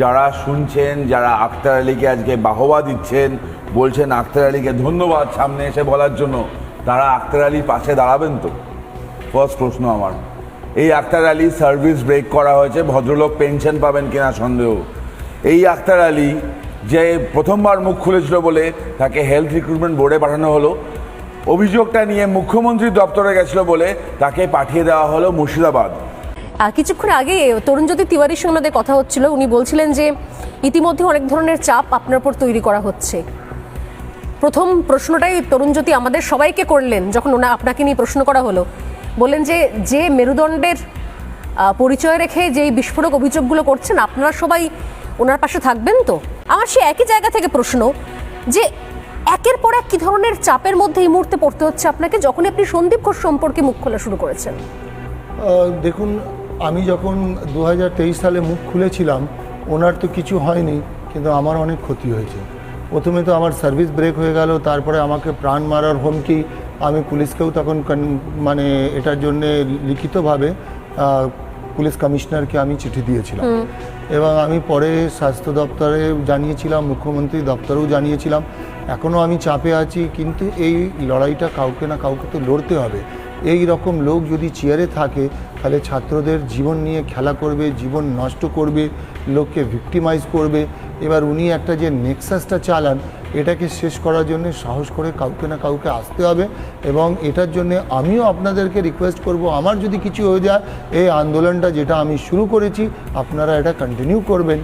যারা শুনছেন, যারা আখতার আলীকে আজকে বাহবা দিচ্ছেন, বলছেন আখতার আলীকে ধন্যবাদ সামনে এসে বলার জন্য, তারা আখতার আলীর পাশে দাঁড়াবেন তো? ফার্স্ট প্রশ্ন আমার। এই আক্তার আলী সার্ভিস ব্রেক করা হয়েছে, ভদ্রলোক পেনশন পাবেন কিনা সন্দেহ? এই আক্তার আলী যে প্রথমবার মুখ খুলেছিল বলে তাকে হেলথ রিক্রুটমেন্ট বোর্ডে পাঠানো হলো, অভিযোগটা নিয়ে মুখ্যমন্ত্রীর দপ্তরে গেছিল বলে তাকে পাঠিয়ে দেওয়া হলো মুর্শিদাবাদ। কিছুক্ষণ আগে তরুণজ্যোতি তিওয়ারির সঙ্গে আমাদের কথা হচ্ছিল। উনি বলছিলেন যে, ইতিমধ্যে অনেক ধরনের চাপ আপনার উপর তৈরি করা হচ্ছে। প্রথম প্রশ্নটাই তরুণজ্যোতি আমাদের সবাইকে করলেন যখন ওনা আপনাকে নিয়ে প্রশ্ন করা হলো। বললেন যে যে মেরুদণ্ডের পরিচয় রেখে যে বিস্ফোরক অভিযোগগুলো করছেন, আপনারা সবাই ওনার পাশে থাকবেন তো? আমার সে একই জায়গা থেকে প্রশ্ন যে, একের পর এক কি ধরনের চাপের মধ্যে এই মুহূর্তে পড়তে হচ্ছে আপনাকে যখন আপনি সন্দীপ ঘোষ সম্পর্কে মুখ খোলা শুরু করেছেন? দেখুন আমি যখন দু হাজার তেইশ সালে মুখ খুলেছিলাম ওনার তো কিছু হয়নি কিন্তু আমার অনেক ক্ষতি হয়েছে। প্রথমে তো আমার সার্ভিস ব্রেক হয়ে গেল তারপরে আমাকে প্রাণ মারার হুমকি আমি পুলিশকেও তখন মানে এটার জন্যে লিখিতভাবে পুলিশ কমিশনারকে আমি চিঠি দিয়েছিলাম। এবং আমি পরে স্বাস্থ্য দপ্তরে জানিয়েছিলাম মুখ্যমন্ত্রী দপ্তরেও জানিয়েছিলাম এখনও আমি চাপে আছি কিন্তু এই লড়াইটা কাউকে না কাউকে তো লড়তে হবে। এই রকম লোক যদি চেয়ারে থাকে, তাহলে ছাত্রদের জীবন নিয়ে খেলা করবে, জীবন নষ্ট করবে, লোককে ভিক্টিমাইজ করবে। এবার উনি একটা যে নেক্সাসটা চালান, এটাকে শেষ করার জন্য সাহস করে কাউকে না কাউকে আসতে হবে এবং এটার জন্য আমিও আপনাদেরকে রিকোয়েস্ট করব, আমার যদি কিছু হয়ে যায়, এই আন্দোলনটা যেটা আমি শুরু করেছি, আপনারা এটা কন্টিনিউ করবেন।